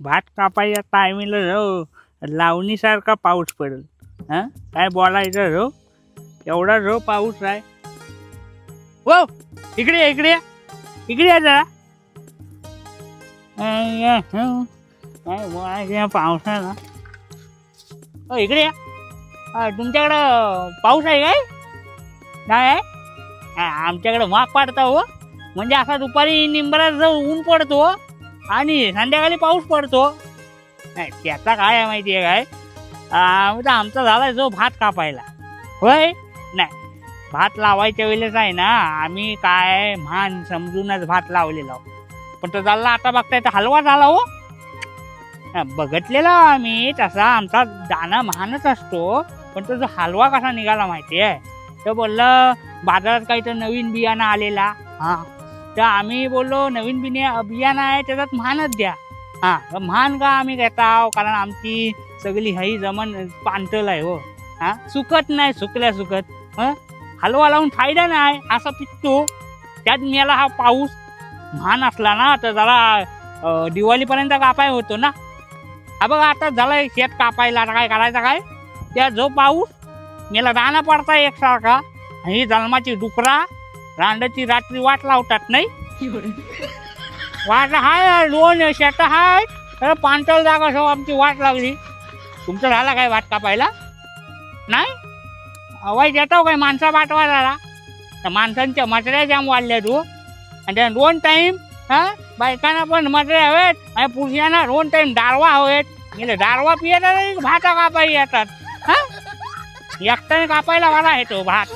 भात कापायच्या टायमिंगला जाऊ लावणीसारखा पाऊस पडेल. हां? काय बोलायचं रो एवढा रो पाऊस आहे. हो इकडे इकडे या. इकडे या जरा. या, हो. काय बोलायचं पावसाला? हो इकडे या. तुमच्याकडं पाऊस आहे काय? नाही आहे? आमच्याकडं माग पाडता हो. म्हणजे असा दुपारी निंबरात ऊन पडतो हो. आणि संध्याकाळी पाऊस पडतो. नाही त्याचा काय आहे माहिती आहे काय? आ, म्हणजे आमचा झाला जो भात कापायला. होय? नाही भात लावायच्या वेळेस आहे ना आम्ही काय म्हान समजूनच भात लावलेला आहो. पण तो झाला आता बघताय तर हलवा झाला हो. बघतलेला बघितलेला आम्ही तसा आमचा दाना महानच असतो. पण तो जो हलवा कसा निघाला माहिती आहे? तर बोललं बाजारात काही तर नवीन बियाणं आलेला. हां. तर आम्ही बोललो नवीन बिने अभियान आहे त्याच्यात महानच द्या. हां तर महान का आम्ही घेत आहो? कारण आमची सगळी ही जमन पांतल आहे हो. हां सुकत नाही सुकल्या सुकत हां? हलवा लावून फायदा नाही असा पिकतो. त्यात मेला हा पाऊस. महान असला ना तर जरा दिवाळीपर्यंत कापाय होतो ना. हा बघा आता झालं शेत कापायला आता काय करायचं काय? त्या जो पाऊस मेला दाना पडता एकसारखा. ही जन्माची डुकरा रांडाची रात्री वाट लावतात नाही? वाट हाय दोन शेत हाय. तर पांचल जागा सो आमची वाट लागली. तुमचं झाला काय वाट कापायला? नाही? वाईट येतो काय माणसा पाठवा झाला तर माणसांच्या मटऱ्या जाम वाढल्या तू. आणि त्या दोन टाईम हा बायकांना पण मटऱ्या हवेत आणि पुरुषांना दोन टाईम डारवा हवेत. गेले डारवा पियाला भाता कापायला येतात. हा? एकट्याने कापायला मला येतो भात.